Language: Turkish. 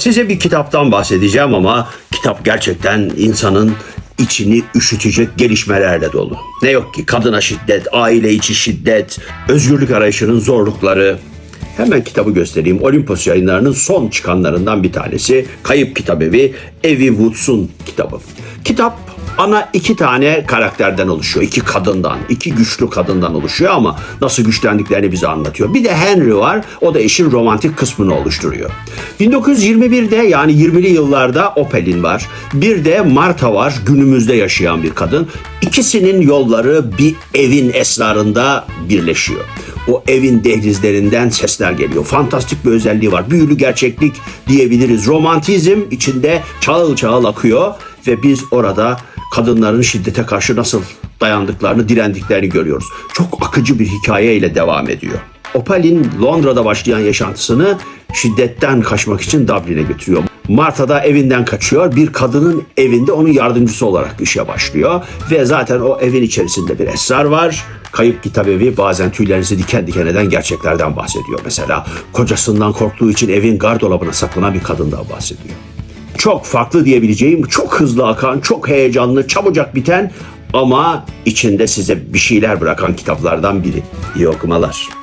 Size bir kitaptan bahsedeceğim ama kitap gerçekten insanın içini üşütecek gelişmelerle dolu. Ne yok ki kadına şiddet, aile içi şiddet, özgürlük arayışının zorlukları. Hemen kitabı göstereyim. Olimpos yayınlarının son çıkanlarından bir tanesi. Kayıp Kitabevi, Evi Woods'un kitabı. Kitap ana iki tane karakterden oluşuyor. iki kadından, iki güçlü kadından oluşuyor ama nasıl güçlendiklerini bize anlatıyor. Bir de Henry var. O da işin romantik kısmını oluşturuyor. 1921'de yani 20'li yıllarda Opel'in var. Bir de Marta var. Günümüzde yaşayan bir kadın. İkisinin yolları bir evin esrarında birleşiyor. O evin dehlizlerinden sesler geliyor. Fantastik bir özelliği var. Büyülü gerçeklik diyebiliriz. Romantizm içinde çağıl çağıl akıyor ve biz orada kadınların şiddete karşı nasıl dayandıklarını, direndiklerini görüyoruz. Çok akıcı bir hikayeyle devam ediyor. Opal'in Londra'da başlayan yaşantısını şiddetten kaçmak için Dublin'e götürüyor. Marta da evinden kaçıyor. Bir kadının evinde onun yardımcısı olarak işe başlıyor. Ve zaten o evin içerisinde bir esrar var. Kayıp kitap evi bazen tüylerinizi diken diken eden gerçeklerden bahsediyor. Mesela kocasından korktuğu için evin gardolabına saklanan bir kadından bahsediyor çok farklı diyebileceğim, çok hızlı akan, çok heyecanlı, çabucak biten ama içinde size bir şeyler bırakan kitaplardan biri. İyi okumalar.